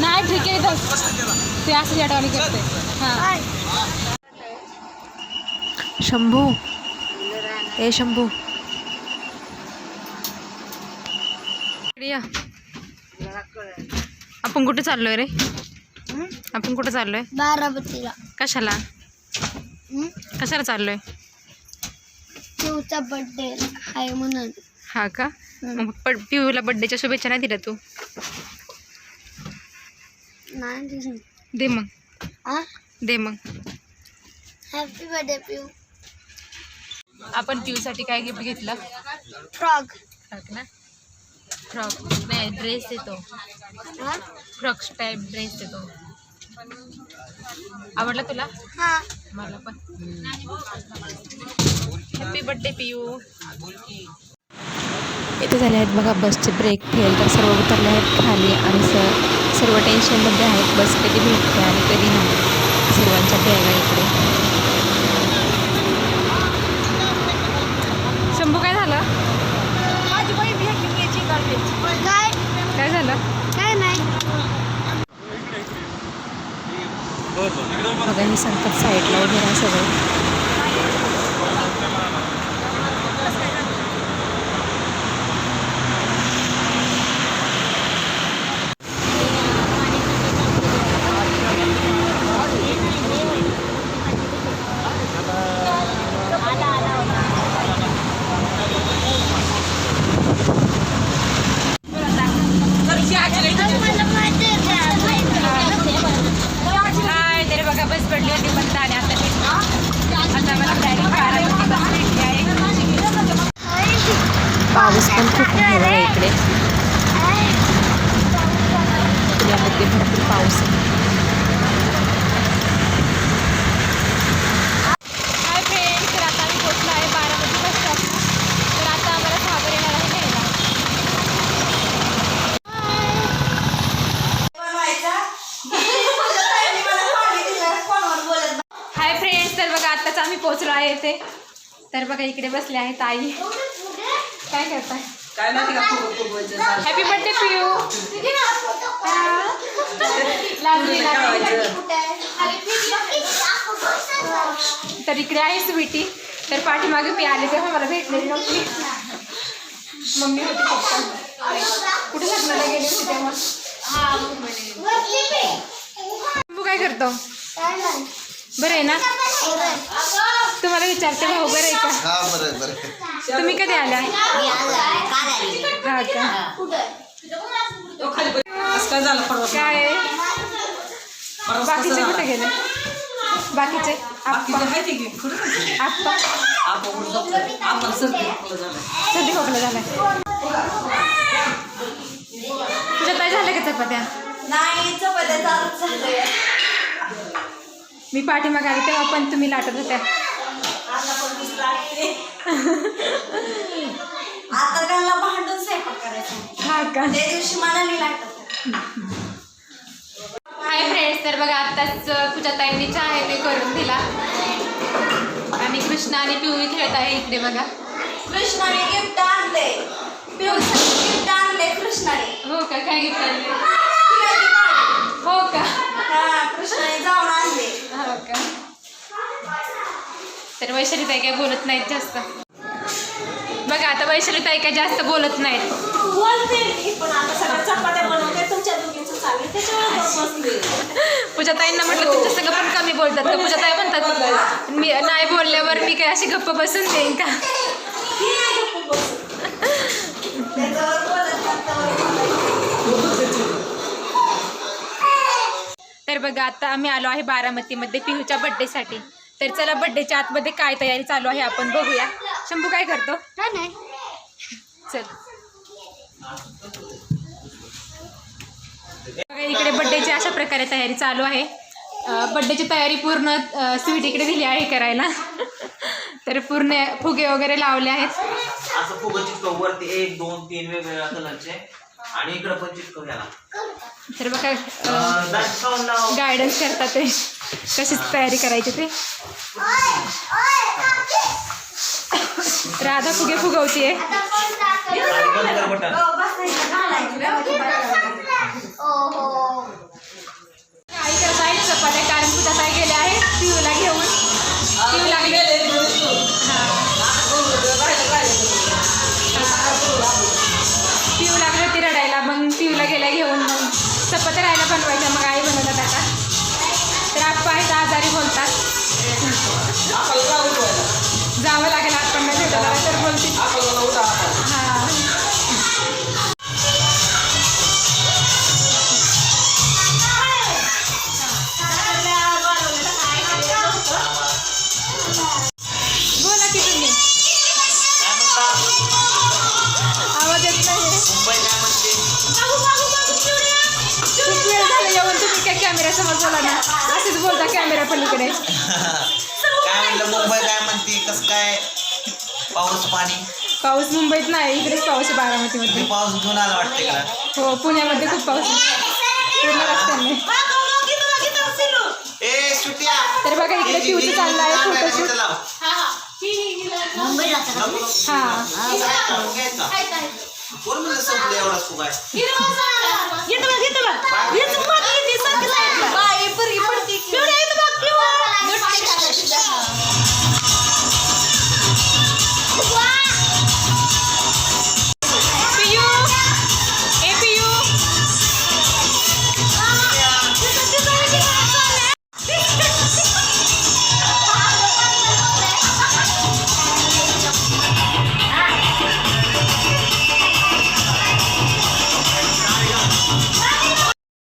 नाही ठीक आहे ते असं अडवणी करते. हां. शंभू. ए शंभू. आपण कुठे चाललोय रे? आपण कुठे चाललोय? बारामतीला. कशाला? कशाला चाललोय? शिवचा बर्थडे आहे म्हणून. हा का? मग पड पिऊला बड्डेच्या शुभेच्छा नाही दिल्या तू? नाही दे मग. हा दे मग. हॅपी बर्थडे पिऊ. आपण पिऊसाठी काय गिफ्ट घेतलं? फ्रॉक फ्रॉक ना? फ्रॉक नाही ड्रेस येतो हा? फ्रॉक टाईप ड्रेस येतो आवडला तुला? हा. मला पण. हॅपी बर्थडे पियू इथे झाले आहेत बघा बसचे ब्रेक फेल तर सर्व उतरले आहेत खाली आणि स सर्व टेन्शनमध्ये आहेत. बस कधी भेटते आणि कधी नाही. सर्वांच्या बॅगा इकडे शंभू काय झालं माझी बहीण भेटली याची गार्बेज काय काय झालं काय नाही बघा ही संकट साईडला उभे राहा सगळं. आत्ताच आम्ही पोचलो आहे तर बघा इकडे बसले आहेत आई काय करताय? काय माहिती का खूप खूप वज़न झालं. हॅपी बर्थडे पियू लागली लागली तर इकडे आहे स्वीटी. तर पाठीमागे मी आले तेव्हा मला भेटलेली नव्हती. मम्मी होती फक्त कुठे लग्नाला गेली होती तेव्हा? तू काय करतो? बरं आहे ना? तुम्हाला विचारते भाऊ बरं आहे का? हा बरं बरं तुम्ही कधी हा का. असं काय झालं परवा काय परवा बाकीचे कुठे झालं? गेले? बाकीचे? बाकीचं आप्पा. माहिती की कुठं आप्पा. आपण झोपलो. आपण सर्दी खोकला झालं. सर्दी खोकला झालाय. तुझ्या काय झालं का चपात्या? नाही चपात्या चालूच झालंय. मी पाठीमागे आली तेव्हा पण तुम्ही लाटत होत्या. आता त्यांना भांडून स्वयंपाक करायचा हा का? त्या दिवशी लागत हाय फ्रेंड्स तर बघा आत्ताच पूजा ताईंनी चहा आहे ते करून दिला. आणि कृष्णा आणि पिवळी खेळत आहे इकडे बघा. कृष्णाने गिफ्ट आणले पिऊसाठी गिफ्ट आणले कृष्णाने. हो का? काय गिफ्ट आणले. हो का? हा कृष्णाने जाऊन आणले. हो का? तर वैशाली ताई काय बोलत नाहीत जास्त. बघा आता वैशाली ताई काय जास्त बोलत नाहीत. बोलते मी पण आता सगळ्या चपात्या बनवते तुमच्या दोघींचं चालू त्याच्यावर बसले. पूजा ताईंना म्हटलं तुमच्या सगळं पण कमी बोलतात तर पूजा ताई म्हणतात मी नाही बोलल्यावर मी काय अशी गप्प बसून देईन का? त्याच्यावर तर बघा आता आम्ही आलो आहे बारामतीमध्ये पिहूच्या बड्डेसाठी तर चला बड्डेच्या आतमध्ये काय तयारी चालू आहे आपण बघूया. शंभू काय करतो? काय नाही. चल. बघा इकडे बड्डेची अशा प्रकारे तयारी चालू आहे. बड्डेची तयारी पूर्ण स्वीट इकडे दिली आहे करायला. तर पूर्ण फुगे वगैरे लावले आहेत. असं एक दोन तीन वेगवेगळ्या कलरचे. आणि इकडं पण चिटकव याला. तर बघा लाव. गायडन्स करतात ते. कशी तयारी करायची ते. राधा फुगे फुगवतीये. गेल्या घेऊन मग चपात्या राहायला बनवायच्या मग आई बनवतात आता. तर आप्पा आहेत आजारी बोलतात. जावं लागेल आपण तर बोलतील. काय कॅमेऱ्यासमोर बोला ना. असेच बोलता कॅमेरा पलीकडे. काय म्हणलं मुंबई काय म्हणते? कसं काय? पाऊस पाणी? पाऊस मुंबईत नाही इकडेच पाऊस आहे बारामतीमध्ये. पाऊस घेऊन आला वाटते का हो पुण्यामध्ये खूप पाऊस आहे. पूर्ण रस्त्याने. ए सुट्या तर बघा इकडे पिऊचं चाललं आहे फोटोशूट मुंबईला हां कोण म्हणलं संपलं एवढाच तू काय बाई, पुरगी पडती